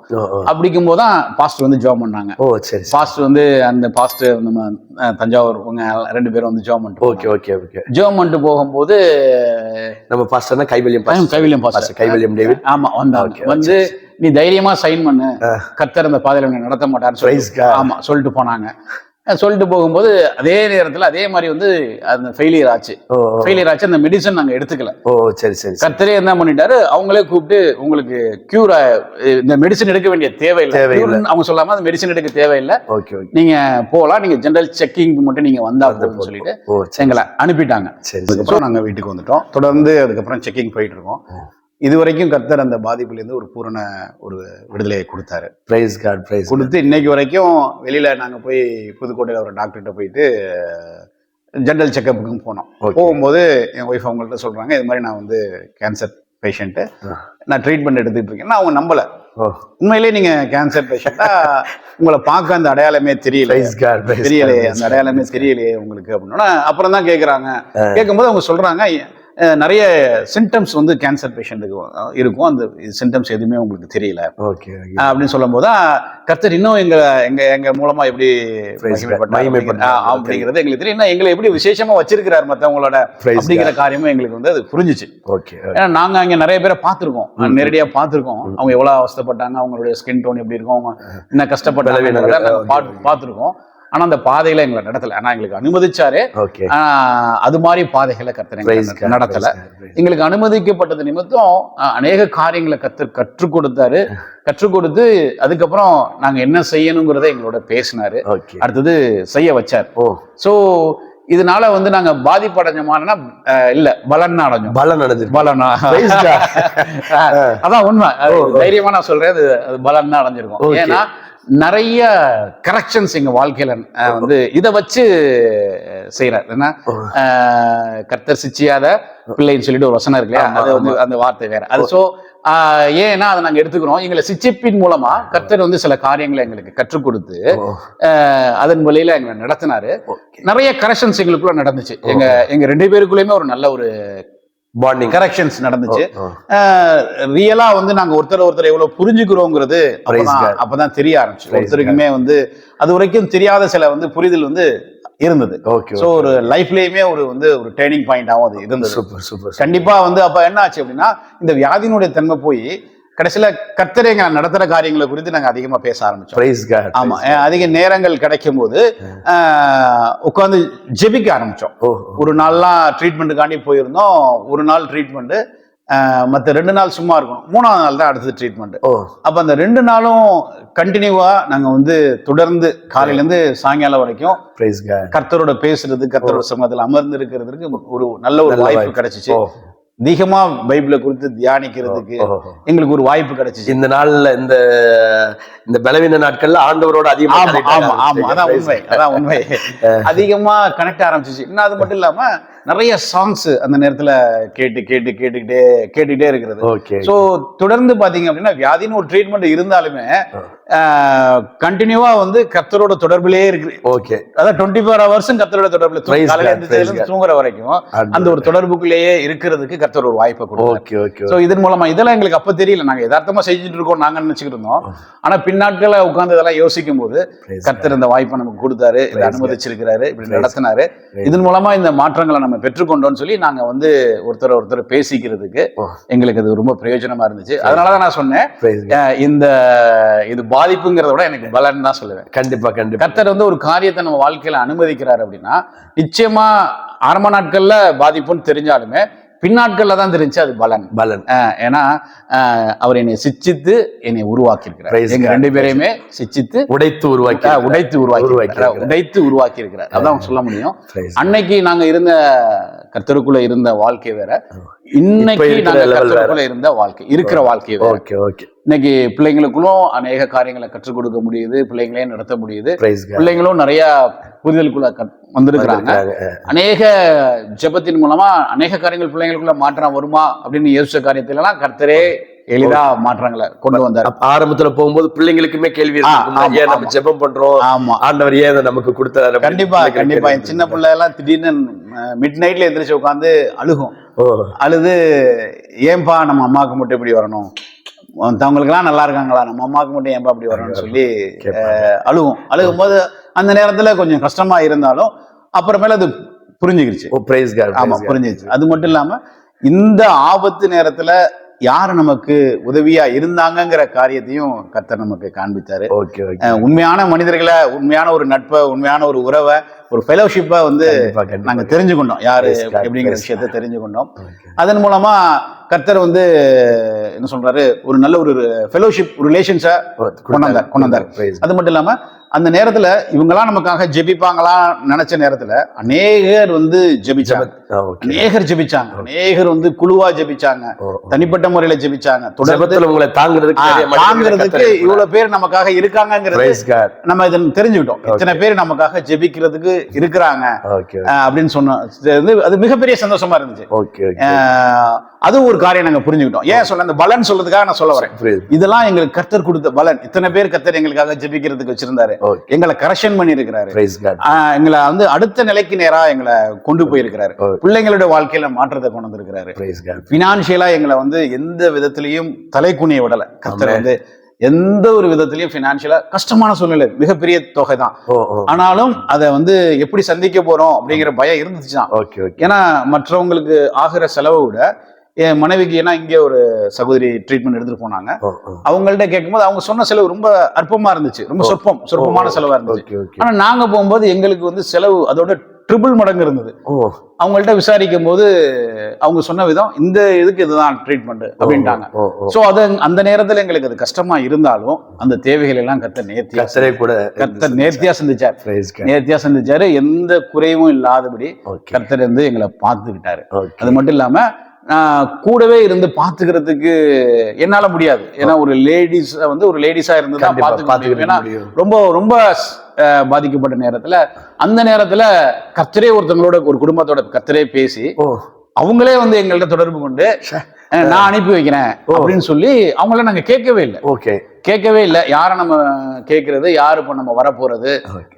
அப்படிக்கும் போது தான் பாஸ்ட் வந்து ஜாப் பண்ணாங்க. ஓ சரி பாஸ்ட் வந்து அந்த பாஸ்ட் நம்ம தஞ்சாவூர் ரெண்டு பேரும் வந்து ஜாப் பண்ணிட்டு ஓகே ஓகே ஓகே. ஜாப் பண்ணிட்டு போகும்போது நம்ம பாஸ்டர்னா கைவல்யம் கைவல்யம் கைவல்யம். பாஸ்டர் கைவல்யம் டேவிட் ஆமா வந்தாங்க வந்து நீ தைரியமா சைன் பண்ணு. கர்த்தர் அந்த பாதையில நடத்த God. ஆமா சொல்லிட்டு போனாங்க. சொல்லிட்டு போகும்போது அதே நேரத்துல அதே மாதிரி வந்து அந்த ஃபெயிலியர் ஆச்சு. ஃபெயிலியர் ஆச்சு அந்த மெடிசன் நாங்க எடுத்துக்கல. ஓ சரி சரி கர்த்தரே என்ன பண்ணிட்டாரு? அவங்களே கூப்பிட்டு உங்களுக்கு கியூர் இந்த மெடிசன் எடுக்க வேண்டிய தேவையில்லை. அவங்க சொல்லாம அந்த மெடிசன் எடுக்க தேவையில்லை. Okay okay. நீங்க போகலாம் நீங்க ஜெனரல் செக்கிங்க்கு மட்டும் நீங்க வந்தா போதும்னு சொல்லிட்டு எங்களை அனுப்பிட்டாங்க. சரி சரி. அதுக்கப்புறம் நாங்க வீட்டுக்கு வந்துட்டோம். தொடர்ந்து அதுக்கப்புறம் செக்கிங் போயிட்டு இருக்கோம். இது வரைக்கும் கர்த்தர் அந்த பாதிப்புல இருந்து ஒரு பூரண ஒரு விடுதலையை கொடுத்தாரு. பிரைஸ் காட் பிரைஸ் கொடுத்து இன்னைக்கு வரைக்கும் வெளியில நாங்க போய் புதுக்கோட்டையில ஒரு டாக்டர்கிட்ட போயிட்டு ஜென்ரல் செக்கப்புக்கும் போனோம். போகும்போது என் ஒய்ஃப் அவங்கள்ட்ட சொல்றாங்க இது மாதிரி நான் வந்து கேன்சர் பேஷண்ட்டு நான் ட்ரீட்மெண்ட் எடுத்துட்டு இருக்கேன். அவங்க நம்பல. உண்மையிலேயே நீங்க கேன்சர் பேஷண்டா உங்களை பார்க்க அந்த அடையாளமே தெரியல தெரியலையே அந்த அடையாளமே தெரியலையே உங்களுக்கு அப்படின்னா. அப்புறம் தான் கேக்குறாங்க. கேட்கும்போது அவங்க சொல்றாங்க நிறைய சிம்டம்ஸ் வந்து கேன்சர் பேஷண்ட்டுக்கு இருக்கும். அந்த சிம்டம்ஸ் எதுவுமே உங்களுக்கு தெரியல. ஓகே அப்படின்னு சொல்லும் போது கர்த்தர் இன்னும் எங்க எங்க எங்க மூலமா எப்படி அப்படிங்கிறது எங்களுக்கு தெரியும். எங்களை எப்படி விசேஷமா வச்சிருக்கிறார் மத்தவங்களோட அப்படிங்கிற காரியமும் எங்களுக்கு வந்து அது புரிஞ்சுச்சு. ஓகே ஏன்னா நாங்க அங்க நிறைய பேரை பார்த்திருக்கோம். நேரடியா பார்த்திருக்கோம். அவங்க எவ்வளவு அவஸ்தைப்பட்டாங்க அவங்களுடைய ஸ்கின் டோன் எப்படி இருக்கும் அவங்க என்ன கஷ்டப்பட்டாங்க. பார்த்திருக்கோம். ஆனா அந்த பாதையில எங்களை நடத்தல. ஆனா எங்களுக்கு அனுமதிச்சாரு. அது மாதிரி பாதைகளை God. நடத்தல. எங்களுக்கு அனுமதிக்கப்பட்டது நிமித்தம் அநேக காரியங்களை கத்து கற்றுக் கொடுத்தாரு. கற்றுக் கொடுத்து அதுக்கப்புறம் நாங்க என்ன செய்யணுங்கிறத எங்களோட பேசினாரு. அடுத்தது செய்ய வச்சார். சோ இதனால வந்து நாங்க பாதிப்படைஞ்சோமானா அஹ், இல்ல பலன் அடைஞ்சோம். பலன் அடைஞ்சிருக்கு. பலனா. அதான் உண்மை. தைரியமா நான் சொல்றேன் அது பலன் அடைஞ்சிருக்கும். ஏன்னா நிறைய கரெக்ஷன்ஸ் எங்க வாழ்க்கையில வந்து இதை வச்சு செய்யறாரு என்ன அஹ், கர்த்தர் சிச்சியாத பிள்ளைன்னு சொல்லிட்டு ஒரு வசனம் இருக்கு அது வந்து அந்த வார்த்தை வேற. அது சோ ஏன்னா அதை நாங்க எடுத்துக்கிறோம். எங்களை சிச்சிப்பின் மூலமா கர்த்தர் வந்து சில காரியங்களை எங்களுக்கு கற்றுக் கொடுத்து அதன் வழியில எங்களை நடத்தினாரு. நிறைய கரெக்ஷன்ஸ் எங்களுக்குள்ள நடந்துச்சு. எங்க எங்க ரெண்டு பேருக்குள்ளயுமே ஒரு நல்ல ஒரு Bonding. கரெக்ஷன்ஸ் நடந்துச்சு. ரியலா வந்து நாங்க ஒருத்தர் ஒருத்தர் எவ்வளவு புரிஞ்சுக்கிறோங்கிறது அப்பதான் தெரிய ஆரம்பிச்சு. ஒருத்தருக்குமே வந்து அது வரைக்கும் தெரியாத சில வந்து புரிதல் வந்து இருந்தது. ஓகே சோ ஒரு லைஃப்லயுமே ஒரு வந்து ஒரு டேர்னிங் பாயிண்டாவும் அது இருந்தது. சூப்பர் சூப்பர் கண்டிப்பா வந்து அப்ப என்ன ஆச்சு அப்படின்னா இந்த வியாதியினுடைய தன்மை போய் கடைசியில கர்த்தரை எங்களை நடத்துற காரியங்களை குறித்து நாங்க அதிகமா பேச காட் ஆமா அதிக நேரங்கள் கிடைக்கும் போது உட்காந்து ஜெபிக்க ஆரம்பிச்சோம். ஒரு நாள்லாம் ட்ரீட்மெண்ட்டுக்காண்டி போயிருந்தோம். ஒரு நாள் ட்ரீட்மெண்ட்டு மற்ற ரெண்டு நாள் சும்மா இருக்கும் மூணாவது நாள் தான் அடுத்தது ட்ரீட்மெண்ட் அப்போ அந்த ரெண்டு நாளும் கண்டினியூவாக நாங்கள் வந்து தொடர்ந்து காலையிலேருந்து சாயங்காலம் வரைக்கும் கர்த்தரோட பேசுறது கர்த்தரோட சமூகத்தில் அமர்ந்து இருக்கிறதுக்கு ஒரு நல்ல ஒரு வாய்ப்பு. கிடைச்சிச்சு. அதிகமா பைபிளை குறித்து தியானிக்கிறதுக்கு. எங்களுக்கு ஒரு வாய்ப்பு கிடைச்சிச்சு. இந்த நாள்ல இந்த இந்த பலவீன நாட்கள்ல ஆண்டவரோட அதிகமா ஆமா. அதான் உண்மை. அதான் உண்மை. அதிகமா கனெக்ட் ஆரம்பிச்சிச்சு. இன்னும் அது மட்டும் இல்லாம நிறைய சாங்ஸ் அந்த நேரத்துல கேட்டு கேட்டு கேட்டுக்கிட்டே கேட்டுக்கிட்டே இருக்கிறது. சோ தொடர்ந்து பாத்தீங்க அப்படின்னா வியாதின்னு ஒரு ட்ரீட்மெண்ட் இருந்தாலுமே கண்டினியூவா வந்து கர்த்தரோட தொடர்பிலே இருக்கு. ஓகே அதான் டுவெண்ட்டி ஃபோர் ஹவர்ஸும் கர்த்தரோட தொடர்புல. தூங்குற வரைக்கும் அந்த ஒரு தொடர்புக்குள்ளேயே இருக்கிறதுக்கு கர்த்தர் ஒரு வாய்ப்பை கொடுத்தார். ஓகே ஓகே சோ இதன் மூலமா இதெல்லாம் எங்களுக்கு அப்ப தெரியல. நாங்க யதார்த்தமா செஞ்சுட்டு இருக்கோம் நாங்க நினைச்சுக்கிட்டு இருந்தோம். ஆனா பின்னாட்கள உட்கார்ந்து இதெல்லாம் யோசிக்கும் போது கர்த்தர் இந்த வாய்ப்பை நமக்கு கொடுத்தாரு. இதை அனுமதிச்சிருக்கிறாரு. இப்படி நடத்தினாரு. இதன் மூலமா இந்த மாற்றங்களை நம்ம பெற்றுக்கொண்டோம்னு சொல்லி நாங்க வந்து ஒருத்தர் ஒருத்தர் பேசிக்கிறதுக்கு ஓ. எங்களுக்கு அது ரொம்ப பிரயோஜனமா இருந்துச்சு. அதனாலதான் நான் சொன்னேன். இந்த இது பாதிப்புங்கிறத விட எனக்கு பலன் தான் சொல்லுவேன். கண்டிப்பா கண்டிப்பா. கர்த்தர் வந்து ஒரு காரியத்தை நம்ம வாழ்க்கையில அனுமதிக்கிறார் அப்படின்னா நிச்சயமா ஆரம்ப நாட்கள்ல பாதிப்புன்னு தெரிஞ்சாலுமே பின்னாட்கள்ல தான் தெரிஞ்சு அது பலன். பலன். ஏன்னா அவர் என்னை சிச்சித்து என்னை உருவாக்கி இருக்கிறார் எங்க. ரெண்டு பேரையுமே சிச்சித்து உடைத்து உருவாக்கி உடைத்து உருவாக்கி உருவாக்கி. உடைத்து உருவாக்கி இருக்கிறார் அதான் சொல்ல முடியும். அன்னைக்கு நாங்க இருந்த கர்த்தருக்குள்ள இருந்த வாழ்க்கை வேற. இன்னைக்கு இருக்கிற நாங்க level வேற. கர்த்தருக்குள்ள இருந்த வாழ்க்கை இருக்கிற வாழ்க்கை ஓகே ஓகே. இன்னைக்கு பிள்ளைங்களுக்குள்ளும் அநேக காரியங்களை கற்றுக் கொடுக்க முடியுது பிள்ளைங்களையும் நடத்த முடியுது. பிள்ளைங்களும் நிறைய புரிதலுக்குள்ள வந்திருக்கிறாங்க. அநேக ஜெபத்தின் மூலமா அநேக காரியங்கள் பிள்ளைங்களுக்குள்ள மாற்றம் வருமா அப்படின்னு யோசிச்ச காரியத்துல எல்லாம் கர்த்தரே எளிதா மாற்றங்களை கொண்டு வந்தார். ஆரம்பத்துல போகும்போது பிள்ளைங்களுக்குமே கேள்வி ஏன் நம்ம. ஜெபம் பண்றோம்? ஆமா. ஆண்டவர் ஏன் நமக்கு கொடுத்தாரு? கண்டிப்பா கண்டிப்பா. என் சின்ன பிள்ளை எல்லாம் திடீர்னு மிட் நைட்ல எந்திரிச்சு உட்காந்து அழுகும். அழுது ஏன்பா நம்ம அம்மாவுக்கு மட்டும் இப்படி வரணும்? மத்தவங்களுக்கெல்லாம் நல்லா இருக்காங்களா? நம்ம அம்மாவுக்கு மட்டும் ஏன்பா இப்படி வரணும்னு சொல்லி அழுகும் அழுகும். போது அந்த நேரத்துல கொஞ்சம் கஷ்டமா இருந்தாலும் அப்புறமேல அது காட் ஆமா புரிஞ்சிச்சு அது மட்டும் இல்லாம இந்த ஆபத்து நேரத்துல யாரு நமக்கு உதவியா இருந்தாங்கங்கிற காரியத்தையும் கர்த்தர் நமக்கு காண்பித்தாரு உண்மையான மனிதர்களை உண்மையான ஒரு நட்பை உண்மையான ஒரு உறவை ஒரு ஃபெலோஷிப்பை வந்து நாங்க தெரிஞ்சுக்கொண்டோம். யாரு எப்படிங்கிற விஷயத்தை தெரிஞ்சுக்கொண்டோம். அதன் மூலமா கர்த்தர் வந்து என்ன சொல்றாரு ஒரு நல்ல ஒரு ஃபெலோஷிப் ரிலேஷன்ஸை கொண்டு வந்தார் கொண்டு வந்தார் Praise அது மட்டும் இல்லாம அந்த நேரத்துல இவங்கெல்லாம் நமக்காக ஜெபிப்பாங்களா நினைச்ச நேரத்துல அநேகர் வந்து ஜெபிச்சாங்க. அநேகர் ஜெபிச்சாங்க. அநேகர் வந்து குழுவா ஜெபிச்சாங்க. தனிப்பட்ட முறையில ஜெபிச்சாங்க. தொடர்ந்து ஜெபத்துல உங்களை தாங்குறதுக்கு தாங்கிறதுக்கு இவ்வளவு பேர் நமக்காக God. நம்ம இதை தெரிஞ்சுக்கிட்டோம். இத்தனை பேர் நமக்காக ஜெபிக்கிறதுக்கு இருக்கிறாங்க. அப்படின்னு வந்து அது மிகப்பெரிய சந்தோஷமா இருந்துச்சு. அதுவும் ஒரு காரியம் நாங்க புரிஞ்சுக்கிட்டோம். ஏன் சொல்ல அந்த பலன் சொல்றதுக்காக நான் சொல்ல வரேன். இதெல்லாம் எங்களுக்கு கர்த்தர் கொடுத்த பலன். இத்தனை பேர் கர்த்தர் எங்களுக்காக ஜெபிக்கிறதுக்கு வச்சிருந்தாரு. எங்களை கரெக்ஷன் பண்ணி இருக்கிறாரு பிரைஸ் காட் எங்களை வந்து அடுத்த நிலைக்கு நேரா எங்களை கொண்டு போயிருக்கிறாரு. பிள்ளைங்களுடைய வாழ்க்கையில மாற்றத்தை கொண்டு வந்திருக்கிறாரு. பினான்சியலா எங்களை வந்து எந்த விதத்திலையும் தலைக்குனிய விடல. Amen. வந்து எந்த ஒரு விதத்திலையும் பினான்சியலா கஷ்டமான சூழ்நிலை. மிகப்பெரிய தொகை தான் ஆனாலும் அதை வந்து எப்படி சந்திக்க போறோம் அப்படிங்கிற பயம் இருந்துச்சு தான் ஓகே ஓகே ஏன்னா மற்றவங்களுக்கு ஆகிற செலவை விட என் மனைவிக்கு ஏன்னா இங்கே ஒரு சகோதரி ட்ரீட்மெண்ட் எடுத்துட்டு போனாங்க. அவங்கள்ட்ட கேட்கும்போது அவங்க சொன்ன செலவு ரொம்ப அற்பமா இருந்துச்சு. ரொம்ப சொற்பம் சொற்பமான செலவா இருந்துச்சு. ஆனா நாங்க போகும்போது எங்களுக்கு வந்து செலவு அதோட ட்ரிபிள் மடங்கு இருந்தது. அவங்கள்ட்ட விசாரிக்கும் போது அவங்க சொன்ன விதம் இந்த இதுக்கு இதுதான் ட்ரீட்மெண்ட் அப்படின்ட்டாங்க. சோ அது அந்த நேரத்துல எங்களுக்கு அது கஷ்டமா இருந்தாலும் அந்த தேவைகள் எல்லாம் கத்த நேர்த்தியா கூட கர்த்தர் நேர்த்தியா சந்திச்சார். நேர்த்தியா சந்திச்சாரு. எந்த குறைவும் இல்லாதபடி கர்த்தர் வந்து எங்களை பார்த்துக்கிட்டாரு. அது மட்டும் இல்லாம கூடவே இருந்து பாத்துக்கிறதுக்கு என்னால முடியாது. ஏன்னா ஒரு லேடிஸ் வந்து ஒரு லேடிஸா இருந்து தான் பாத்துக்க ஏன்னா ரொம்ப ரொம்ப பாதிக்கப்பட்ட நேரத்துல அந்த நேரத்துல கர்த்தரே ஒருத்தவங்களோட ஒரு குடும்பத்தோட கர்த்தரே பேசி அவங்களே வந்து எங்கள்ட்ட தொடர்பு கொண்டு நான் அனுப்பி வைக்கிறேன் அப்படின்னு சொல்லி அவங்கள நாங்க கேட்கவே இல்லை. ஓகே. கேட்கவே இல்லை. யாரை நம்ம கேட்கறது யாரு இப்ப நம்ம வரப்போறது.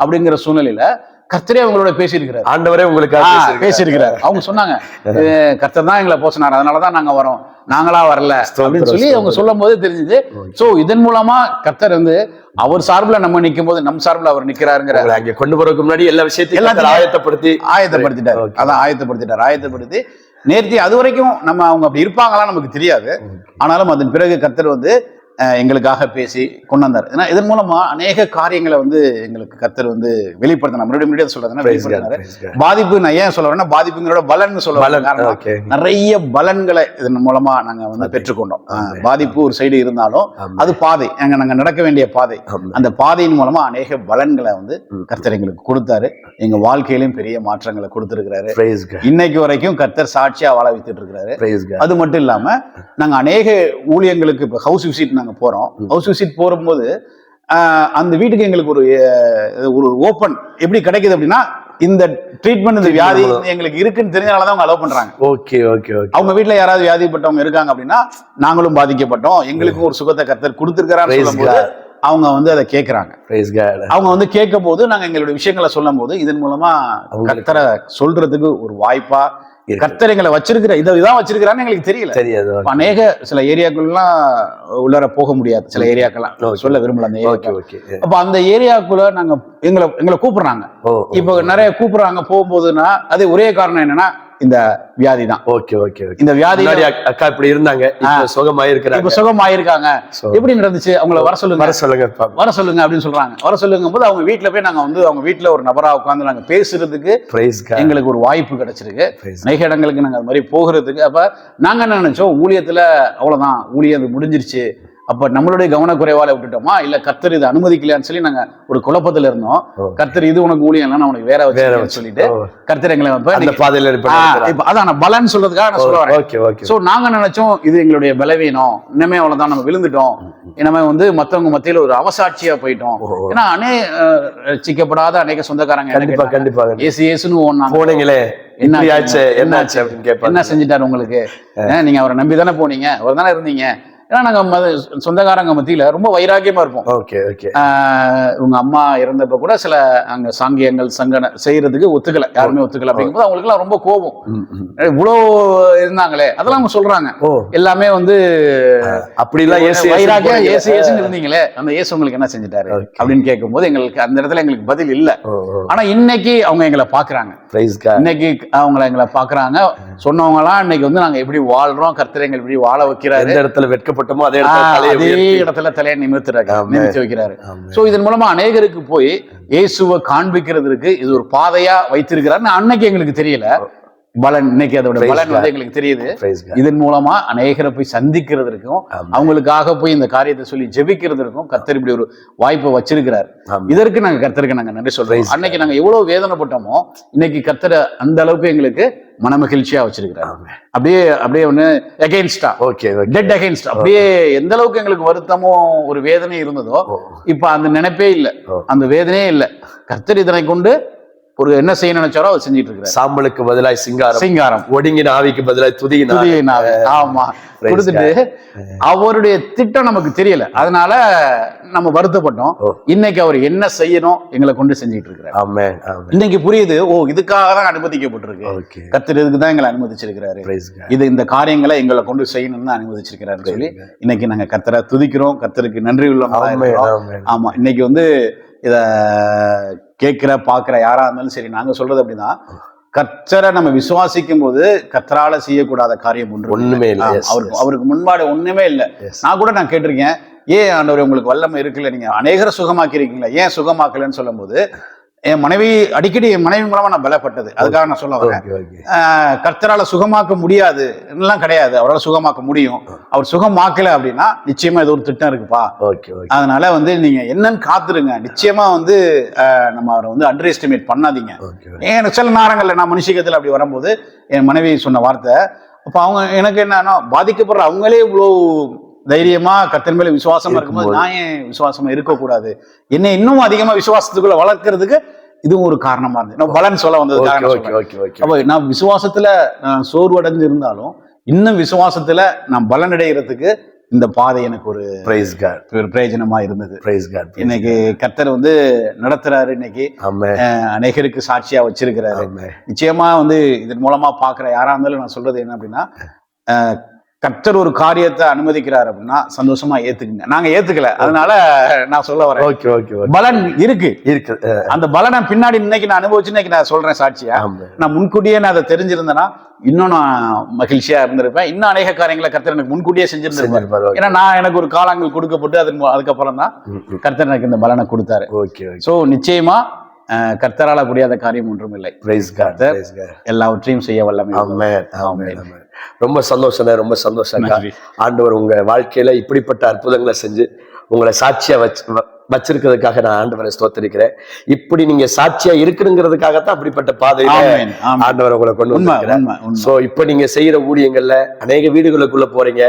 அப்படிங்கிற சூழ்நிலையில கர்த்தரே அவங்களோட பேசியிருக்கிறாரு. ஆண்டவரே உங்களுக்காக ஆ, பேசியிருக்கிறார். அவங்க சொன்னாங்க "இது கர்த்தர் தான் எங்களை போசினார் அதனாலதான் நாங்க வரோம். நாங்களா வரல. அப்படின்னு சொல்லி அவங்க. சொல்லும் போது தெரிஞ்சது சோ இதன் மூலமா கர்த்தர் வந்து அவர் சார்புல நம்ம நிக்கும் போது நம் சார்புல அவர் நிக்கிறாருங்கிற உங்களை அங்க கொண்டு போறதுக்கு முன்னாடி எல்லா விஷயத்தையும் எல்லாத்தையும் ஆயத்தப்படுத்தி ஆயத்தப்படுத்திட்டாரு. அதான் ஆயத்தப்படுத்திட்டாரு. ஆயத்தப்படுத்தி நேர்த்தி அது வரைக்கும் நம்ம அவங்க அப்படி இருப்பாங்களா நமக்கு தெரியாது. ஆனாலும் அதன் பிறகு கர்த்தர் வந்து எங்களுக்காக பேசி கொண்டு வந்தார் ஏன்னா இதன் மூலமா அநேக காரியங்களை வந்து எங்களுக்கு கர்த்தர் வந்து வெளிப்படுத்தினார். மறுபடியும் மறுபடியும் சொல்றதுன்னா. பாதிப்பு நான் ஏன் சொல்ல வரேன்னா பாதிப்புங்கிறோட பலன் சொல்ல. நிறைய பலன்களை இதன் மூலமா நாங்க வந்து பெற்றுக்கொண்டோம். பாதிப்பு ஒரு சைடு இருந்தாலும். அது பாதை. அங்க நாங்க நடக்க வேண்டிய பாதை. அந்த பாதையின் மூலமா அநேக பலன்களை வந்து கர்த்தர் எங்களுக்கு கொடுத்தாரு. எங்க வாழ்க்கையிலும் பெரிய மாற்றங்களை கொடுத்திருக்கிறாரு. இன்னைக்கு வரைக்கும் கர்த்தர் சாட்சியா வாழ வைத்துட்டு இருக்கிறாரு. அது மட்டும் இல்லாம நாங்க அநேக ஊழியங்களுக்கு இப்போ ஹவுஸ் விசிட் நாங்க போறோம். ஹவுஸ் விசிட் போகும்போது அந்த வீட்டுக்கு எங்களுக்கு ஒரு ஒரு ஓப்பன் எப்படி கிடைக்குது அப்படின்னா இந்த ட்ரீட்மெண்ட் இந்த வியாதி எங்களுக்கு இருக்குன்னு தெரிஞ்சனால தான் அவங்க அலோவ் பண்றாங்க. ஓகே ஓகே ஓகே அவங்க வீட்ல யாராவது வியாதிப்பட்டவங்க இருக்காங்க அப்படின்னா நாங்களும் பாதிக்கப்பட்டோம். எங்களுக்கும் ஒரு சுகத்தை கர்த்தர் கொடுத்துருக்கிறான்னு சொல்லும்போது அவங்க வந்து அதை கேட்கறாங்க அவங்க வந்து கேட்கும் போது நாங்க எங்களுடைய விஷயங்களை சொல்லும் போது இதன் மூலமா கர்த்தரை சொல்றதுக்கு ஒரு வாய்ப்பா. கர்த்தர் எங்களை வச்சிருக்கிற இதை இதான் வச்சிருக்கிறான்னு எங்களுக்கு தெரியல. தெரியாது அநேக சில ஏரியாக்குள்ளலாம் உள்ளார போக முடியாது சில ஏரியாக்கெல்லாம். சொல்ல விரும்பல அந்த ஓகே ஏரியா ஓகே. அப்ப அந்த ஏரியாக்குள்ள நாங்க எங்களை எங்களை கூப்பிடுறாங்க. இப்போ நிறைய கூப்பிடுறாங்க போகும்போதுன்னா அது ஒரே காரணம் என்னன்னா இந்த வியாதி தான். ஓகே ஓகே இந்த வியாதி அக்கா இப்படி இருந்தாங்க சுகமாயிருக்கிறாங்க. இப்ப சுகம் ஆயிருக்காங்க So- எப்படி நடந்துச்சு? அவங்கள வர சொல்லுங்க. வர சொல்லுங்க. வர சொல்லுங்க அப்படின்னு சொல்றாங்க. வர சொல்லுங்க போது அவங்க வீட்ல போய் நாங்க வந்து அவங்க வீட்ல ஒரு நபரா உட்கார்ந்து நாங்க பேசுறதுக்கு. எங்களுக்கு ஒரு வாய்ப்பு கிடைச்சிருக்கு. அநேக இடங்களுக்கு நாங்க அது மாதிரி போகிறதுக்கு அப்ப நாங்க என்ன நினைச்சோம்? ஊழியத்துல அவ்வளவுதான். ஊழியம் அது முடிஞ்சிருச்சு. அப்ப நம்மளுடைய கவனக்குறைவால விட்டுட்டோமா? இல்ல கர்த்தர் இது அனுமதிக்கலையான்னு சொல்லி நாங்க ஒரு குழப்பத்துல இருந்தோம். கர்த்தர் இது உனக்கு ஊழியம் நான் உனக்கு வேற வேற. சொல்லிட்டு. கர்த்தர் எங்களை அந்த பாதையில இப்ப அதான் நான் பலன் சொல்றதுக்காக நான் சொல்ல வரேன். சோ நாங்க நினைச்சோம் இது எங்களுடைய பலவீனம். இனிமே அவ்வளவுதான் நம்ம விழுந்துட்டோம். இனிமே வந்து மத்தவங்க மத்தியில ஒரு அவசாட்சியா போயிட்டோம். ஏன்னா அநே அஹ், ரட்சிக்கப்படாத அநேக சொந்தக்காரங்க கண்டிப்பா? கண்டிப்பா. ஏசு ஏசுன்னு ஓடுனாங்க போனீங்களே. என்ன ஆச்சு? என்ன ஆச்சு என்ன செஞ்சுட்டாரு உங்களுக்கு? நீங்க அவரை நம்பி தானே போனீங்க? அவர் தானே இருந்தீங்க. ஏன்னா நாங்க சொந்தக்காரங்க மத்தியில ரொம்ப வைராக்கியமா இருப்போம். Okay okay. உங்க அம்மா இறந்தப்ப கூட சில அங்க சாங்கியங்கள் சங்கன செய்யறதுக்கு ஒத்துக்கல. யாருமே ஒத்துக்கல அப்படிங்கும்போது அவங்களுக்கு எல்லாம் ரொம்ப கோபம். ம், ம். இவ்வளோ இருந்தாங்களே அதெல்லாம் அவங்க சொல்றாங்க. எல்லாமே வந்து அப்படிலாம் ஏசு ஏசு வைராக்கியம். ஏசு ஏசுன்னு இருந்தீங்களே அந்த ஏசு உங்களுக்கு என்ன செஞ்சுட்டாரு. அப்படின்னு கேட்கும்போது எங்களுக்கு அந்த இடத்துல எங்களுக்கு பதில் இல்ல. ஆனா இன்னைக்கு அவங்க எங்களை காட் இன்னைக்கு அவங்கள எங்களை பாக்குறாங்க. சொன்னவங்க எல்லாம் இன்னைக்கு வந்து நாங்க எப்படி வாழ்றோம் கர்த்தர் எங்களை எப்படி வாழ வைக்கிறாரு. எந்த இடத்துல வெட்கப்பட்டோமோ அதே இடத்துல அதே. இடத்துல தலையை நிமிர்த்துறாரு ஆமென். நிமிர்த்தி வைக்கிறாரு. சோ இதன் மூலமா அநேகருக்கு போய் இயேசுவை காண்பிக்கிறதுக்கு இது ஒரு பாதையா வைத்திருக்கிறாருன்னு அன்னைக்கு எங்களுக்கு தெரியல பலன் இன்னைக்கு அதோட பலன். வந்து எங்களுக்கு தெரியுது. இதன் மூலமா அநேகரை போய் சந்திக்கிறதற்கும் ஆமென். அவங்களுக்காக போய் இந்த காரியத்தை சொல்லி ஜெபிக்கிறதற்கும் கர்த்தர் இப்படி ஒரு வாய்ப்பை வச்சிருக்கிறார். இதற்கு நாங்க கர்த்தருக்கு நாங்க நன்றி சொல்றோம். அன்னைக்கு நாங்க எவ்வளவு வேதனைப்பட்டோமோ இன்னைக்கு கர்த்தரை அந்த அளவுக்கு எங்களுக்கு மனமகிழ்ச்சியா வச்சிருக்கிறார் ஆமென். அப்படியே அப்படியே ஒண்ணு அகைன்ஸ்டா ஓகே டெட் அகைன்ஸ்ட் அப்படியே எந்த அளவுக்கு எங்களுக்கு வருத்தமும் ஒரு வேதனை இருந்ததோ ஓ. இப்ப அந்த நினைப்பே இல்ல ஓ. அந்த வேதனையே இல்ல கர்த்தர் இதனை கொண்டு ஒரு என்ன செய்ய நினைச்சாரோ அவர் செஞ்சிட்டு இருக்கிறார் சாம்பலுக்கு பதிலாய் சிங்காரம். சிங்காரம். ஒடுங்கின ஆவிக்கு பதிலாய் துதியின ஆவி. ஆமா. கொடுத்துட்டு அவருடைய திட்டம் நமக்கு தெரியல. அதனால நம்ம வருத்தப்பட்டோம். ஓ. இன்னைக்கு அவர் என்ன செய்யணும் எங்களை கொண்டு செஞ்சுட்டு இருக்கிறார் இன்னைக்கு புரியுது ஓ இதுக்காக தான் அனுமதிக்கப்பட்டிருக்கு. ஓகே கர்த்தர் இதுக்கு தான் எங்களை அனுமதிச்சிருக்கிறாரு. இது இந்த காரியங்களை எங்களை கொண்டு செய்யணும்னு அனுமதிச்சிருக்கிறாரு சொல்லி இன்னைக்கு நாங்க கர்த்தரை துதிக்கிறோம். கர்த்தருக்கு நன்றி. ஆமென் ஆமா இன்னைக்கு வந்து இத கேட்கிற பாக்குற யாரா இருந்தாலும் சரி நாங்க சொல்றது அப்படின்னா கர்த்தரை நம்ம விசுவாசிக்கும் போது கர்த்தரால செய்யக்கூடாத காரியம் ஒன்று ஒண்ணுமே இல்ல. அவருக்கு. அவருக்கு முன்பாடு ஒண்ணுமே இல்ல. நான் கூட நான் கேட்டிருக்கேன் ஏன் ஆண்டவர் உங்களுக்கு வல்லமை இருக்குல்ல? நீங்க அநேகரை சுகமாக்கி இருக்கீங்களா ஏன் சுகமாக்கலன்னு சொல்லும்போது என் மனைவி அடிக்கடி என் மனைவி மூலமா நான் பலப்பட்டது. அதுக்காக நான் சொல்ல வரேன். கர்த்தரால சுகமாக்க முடியாது. எல்லாம் கிடையாது. அவரால் சுகமாக்க முடியும். அவர் சுகமாக்கல அப்படின்னா நிச்சயமா ஏதோ ஒரு திட்டம் இருக்குப்பா. அதனால வந்து நீங்க என்னன்னு காத்துருங்க. நிச்சயமா வந்து நம்ம அவரை வந்து அண்டர் எஸ்டிமேட் பண்ணாதீங்க ஏன் சில நேரங்கள்ல நான் மனுஷிகத்தில் அப்படி வரும்போது என் மனைவி சொன்ன வார்த்தை அப்ப அவங்க எனக்கு என்னன்னா பாதிக்கப்படுற அவங்களே இவ்வளோ தைரியமா கர்த்தர் மேல விசுவாசமா இருக்கும்போது நான் ஏன் விசுவாசமா இருக்கக்கூடாது? என்னை இன்னும் அதிகமா விசுவாசத்துக்குள்ள வளர்க்கறதுக்கு இதுவும் ஒரு காரணமா இருந்தது. நான் பலன் சொல்ல ஓகே அப்ப நான் விசுவாசத்துல நான் சோர்வடைஞ்சு இருந்தாலும் இன்னும் விசுவாசத்துல நான் பலனடைகிறதுக்கு இந்த பாதை எனக்கு ஒரு பிரைஸ் காட் ஒரு பிரயோஜனமா இருந்தது. பிரைஸ் காட் இன்னைக்கு கர்த்தர் வந்து நடத்துறாரு இன்னைக்கு. அநேகருக்கு சாட்சியா வச்சிருக்கிறாரு. நிச்சயமா வந்து இதன் மூலமா பாக்குற யாரா இருந்தாலும் நான் சொல்றது என்ன அப்படின்னா கர்த்தர் ஒரு காரியத்தை அனுமதிக்கிறார் அப்படின்னா சந்தோஷமா ஏத்துக்குங்க. நாங்க ஏத்துக்கல. அதனால நான் சொல்ல வரேன். ஓகே ஓகே பலன் இருக்கு. இருக்கு. அந்த பலனை பின்னாடி இன்னைக்கு நான் அனுபவிச்சு இன்னைக்கு நான் சொல்றேன் சாட்சியா. நான் முன்கூட்டியே நான் அதை தெரிஞ்சிருந்தேன்னா இன்னும் நான் மகிழ்ச்சியா இருந்திருப்பேன். இன்னும் அநேக காரியங்களை கர்த்தர் எனக்கு முன்கூட்டியே செஞ்சிருந்திருப்பாரு. ஏன்னா நான் எனக்கு ஒரு காலங்கள் கொடுக்கப்பட்டு அதன் அதுக்கப்புறம் தான். கர்த்தர் எனக்கு இந்த பலனை கொடுத்தாரு. ஓகே சோ நிச்சயமா கர்த்தரால முடியாத காரியம் ஒன்றும் இல்லை. எல்லாவற்றையும் செய்ய வல்லமை ரொம்ப சந்தோஷம் ரொம்ப சந்தோஷம். ஆண்டவர் உங்க வாழ்க்கையில இப்படிப்பட்ட அற்புதங்களை செஞ்சு உங்களை சாட்சியா வச்சு வச்சிருக்கிறதுக்காக நான் ஆண்டவரை ஸ்தோத்தரிக்கிறேன். இப்படி நீங்க சாட்சியா இருக்கணுங்கிறதுக்காகத்தான் அப்படிப்பட்ட பாதையில. ஆண்டவர் உங்களை கொண்டு உண்மை சோ இப்ப நீங்க செய்யற ஊழியங்கள்ல அநேக வீடுகளுக்குள்ள போறீங்க.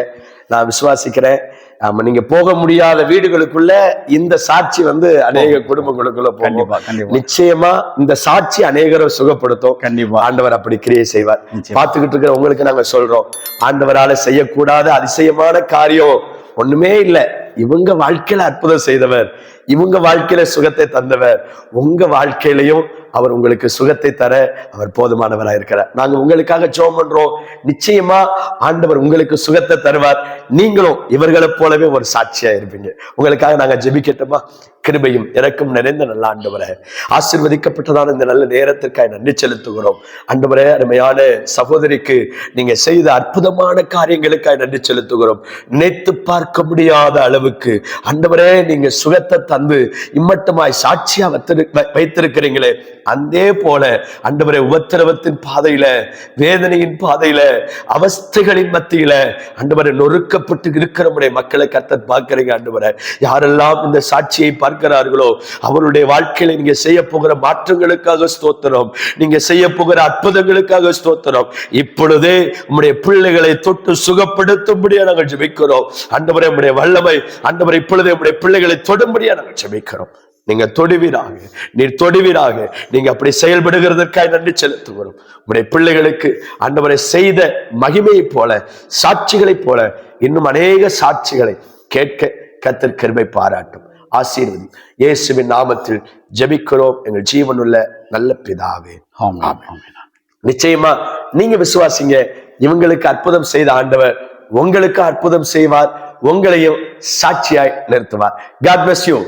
நான் விசுவாசிக்கிறேன். ஆமா நீங்க போக முடியாத வீடுகளுக்குள்ள இந்த சாட்சி வந்து அநேக குடும்பங்களுக்குள்ள போகும். நிச்சயமா இந்த சாட்சி அநேகரை சுகப்படுத்தும். கண்டிப்பா. ஆண்டவர் அப்படி கிரியை செய்வார். பார்த்துக்கிட்டு இருக்கிற உங்களுக்கு நாங்க சொல்றோம். ஆண்டவரால செய்யக்கூடாத அதிசயமான காரியம் ஒண்ணுமே இல்ல. இவங்க வாழ்க்கையில அற்புதம் செய்தவர். இவங்க வாழ்க்கையில சுகத்தை தந்தவர். உங்க வாழ்க்கையிலையும் அவர் உங்களுக்கு சுகத்தை தர அவர் போதுமானவரா இருக்கிறார். நாங்க உங்களுக்காக ஜோம் பண்றோம். நிச்சயமா ஆண்டவர் உங்களுக்கு சுகத்தை தருவார். நீங்களும் இவர்களை போலவே ஒரு சாட்சியா இருப்பீங்க. உங்களுக்காக நாங்க ஜெபிக்கட்டுமா? கிருபையும் இறக்கும் நிறைந்த நல்ல ஆண்டவரை. ஆசிர்வதிக்கப்பட்டதான இந்த நல்ல நேரத்திற்காக நன்றி செலுத்துகிறோம். ஆண்டவரே அருமையான சகோதரிக்கு நீங்க செய்த அற்புதமான காரியங்களுக்காக நன்றி செலுத்துகிறோம். நினைத்து பார்க்க முடியாத அளவுக்கு ஆண்டவரே நீங்க சுகத்தை தந்து இம்மட்டமாய் சாட்சியா வைத்திருக்கிறீங்களே. அதே போல அண்டவரை உபத்திரவத்தின் பாதையில வேதனையின் பாதையில அவஸ்தைகளின் மத்தியில அண்டவரை நொறுக்கப்பட்டு இருக்கிறவருடைய மக்களை கத்தர் பார்க்கிறீங்க ஆண்டவரை யாரெல்லாம் இந்த சாட்சியை பார்க்கிறார்களோ அவருடைய வாழ்க்கையில நீங்க செய்ய போகிற மாற்றங்களுக்காக ஸ்தோத்திரம். நீங்க செய்ய போகிற அற்புதங்களுக்காக ஸ்தோத்திரம். இப்பொழுதே உம்முடைய பிள்ளைகளை தொட்டு சுகப்படுத்தும்படியா நாங்கள் ஜெபிக்கிறோம். அண்டவரை உம்முடைய வல்லமை அண்டவரை இப்பொழுதே உம்முடைய பிள்ளைகளை தொடும்படியா நாங்கள் ஜெபிக்கிறோம். நீங்க தொடுவீராக நீர் தொடுவீராக. நீங்க அப்படி செயல்படுகிறதற்காக நன்றி செலுத்துகிறோம். உடைய பிள்ளைகளுக்கு ஆண்டவரை செய்த மகிமையைப் போல சாட்சிகளைப் போல இன்னும் அநேக சாட்சிகளை கேட்க கத்தர் கிருபை பாராட்டும். ஆசீர்வதி. இயேசுவின் நாமத்தில் ஜெபிக்கிறோம். எங்கள் ஜீவனுள்ள நல்ல பிதாவே. நிச்சயமா நீங்க விசுவாசிங்க இவங்களுக்கு அற்புதம் செய்த ஆண்டவர் உங்களுக்கு அற்புதம் செய்வார். உங்களையும் சாட்சியாய் நிறுத்துவார். God bless you